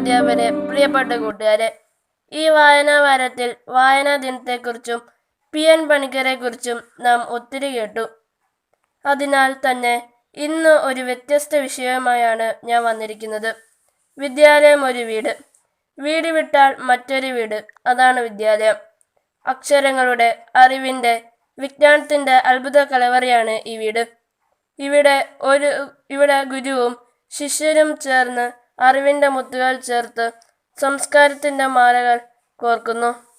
അധ്യാപകരെ പ്രിയപ്പെട്ട കൂട്ടുകാരെ ഈ വായനാ വാരത്തിൽ വായനാ ദിനത്തെക്കുറിച്ചും പി എൻ പണിക്കരെക്കുറിച്ചും നാം ഒത്തിരി കേട്ടു. അതിനാൽ തന്നെ ഇന്ന് ഒരു വ്യത്യസ്ത വിഷയവുമായാണ് ഞാൻ വന്നിരിക്കുന്നത്. വിദ്യാലയം ഒരു വീട്. വീട് വിട്ടാൽ മറ്റൊരു വീട്. അതാണ് വിദ്യാലയം. അക്ഷരങ്ങളുടെ അറിവിന്റെ വിജ്ഞാനത്തിന്റെ അത്ഭുത കലവറയാണ് ഈ വീട്. ഇവിടെ ഒരു ഇവിടെ ഗുരുവും ശിഷ്യരും ചേർന്ന് അറിവിന്റെ മുത്തുകൾ ചേർത്ത് സംസ്കാരത്തിന്റെ മാലകൾ കോർക്കുന്നു.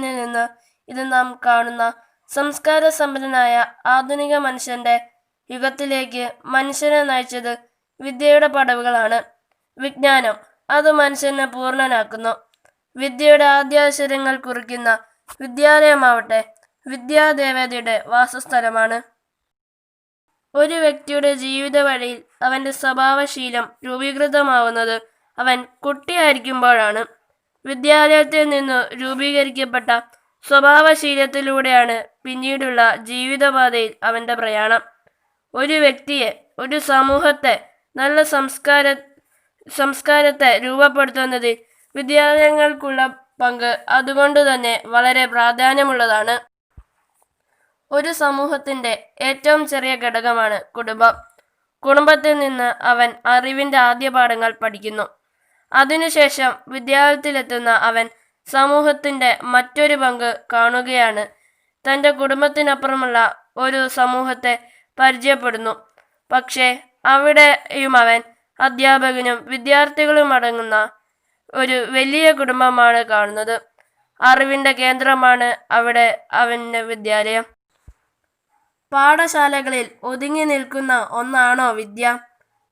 നിന്ന് ഇത് നാം കാണുന്ന സംസ്കാര സമ്പന്നനായ ആധുനിക മനുഷ്യന്റെ യുഗത്തിലേക്ക് മനുഷ്യനെ നയിച്ചത് വിദ്യയുടെ പടവുകളാണ്. വിജ്ഞാനം അത് മനുഷ്യനെ പൂർണനാക്കുന്നു. വിദ്യയുടെ ആദ്യാശരങ്ങൾ കുറിക്കുന്ന വിദ്യാലയമാവട്ടെ വിദ്യാദേവതയുടെ വാസസ്ഥലമാണ്. ഒരു വ്യക്തിയുടെ ജീവിത വഴിയിൽ അവന്റെ സ്വഭാവശീലം രൂപീകൃതമാവുന്നത് അവൻ കുട്ടിയായിരിക്കുമ്പോഴാണ്. വിദ്യാലയത്തിൽ നിന്നു രൂപീകരിക്കപ്പെട്ട സ്വഭാവശീലത്തിലൂടെയാണ് പിന്നീടുള്ള ജീവിതപാതയിൽ അവന്റെ പ്രയാണം. ഒരു വ്യക്തിയെ ഒരു സമൂഹത്തെ നല്ല സംസ്കാര സംസ്കാരത്തെ രൂപപ്പെടുത്തുന്നതിൽ വിദ്യാലയങ്ങൾക്കുള്ള പങ്ക് അതുകൊണ്ട് തന്നെ വളരെ പ്രാധാന്യമുള്ളതാണ്. ഒരു സമൂഹത്തിന്റെ ഏറ്റവും ചെറിയ ഘടകമാണ് കുടുംബം. കുടുംബത്തിൽ നിന്ന് അവൻ അറിവിന്റെ ആദ്യ പാഠങ്ങൾ പഠിക്കുന്നു. അതിനുശേഷം വിദ്യാലയത്തിലെത്തുന്ന അവൻ സമൂഹത്തിന്റെ മറ്റൊരു പങ്ക് കാണുകയാണ്. തന്റെ കുടുംബത്തിനപ്പുറമുള്ള ഒരു സമൂഹത്തെ പരിചയപ്പെടുന്നു. പക്ഷേ അവിടെയും അവൻ അധ്യാപകനും വിദ്യാർത്ഥികളും അടങ്ങുന്ന ഒരു വലിയ കുടുംബമാണ് കാണുന്നത്. അറിവിന്റെ കേന്ദ്രമാണ് അവിടെ അവന്റെ വിദ്യാലയം. പാഠശാലകളിൽ ഒതുങ്ങി നിൽക്കുന്ന ഒന്നാണോ വിദ്യ?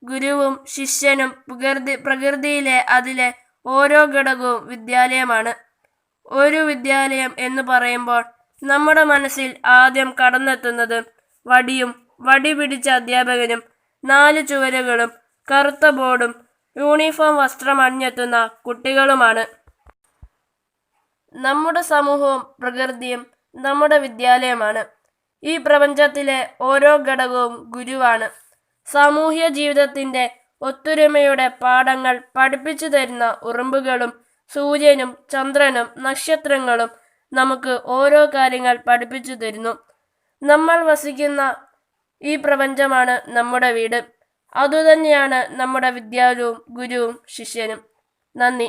ഗുരുവും ശിഷ്യനും പ്രകൃതി പ്രകൃതിയിലെ അതിലെ ഓരോ ഘടകവും വിദ്യാലയമാണ്. ഒരു വിദ്യാലയം എന്ന് പറയുമ്പോൾ നമ്മുടെ മനസ്സിൽ ആദ്യം കടന്നെത്തുന്നത് വടിയും വടി പിടിച്ച അധ്യാപകനും നാല് ചുവരുകളും കറുത്ത ബോർഡും യൂണിഫോം വസ്ത്രം അണിഞ്ഞെത്തുന്ന കുട്ടികളുമാണ്. നമ്മുടെ സമൂഹവും പ്രകൃതിയും നമ്മുടെ വിദ്യാലയമാണ്. ഈ പ്രപഞ്ചത്തിലെ ഓരോ ഘടകവും ഗുരുവാണ്. സാമൂഹ്യ ജീവിതത്തിന്റെ ഒത്തൊരുമയുടെ പാഠങ്ങൾ പഠിപ്പിച്ചു തരുന്ന ഉറുമ്പുകളും സൂര്യനും ചന്ദ്രനും നക്ഷത്രങ്ങളും നമുക്ക് ഓരോ കാര്യങ്ങൾ പഠിപ്പിച്ചു തരുന്നു. നമ്മൾ വസിക്കുന്ന ഈ പ്രപഞ്ചമാണ് നമ്മുടെ വീട്. അതുതന്നെയാണ് നമ്മുടെ വിദ്യാലയവും ഗുരുവും ശിഷ്യനും. നന്ദി.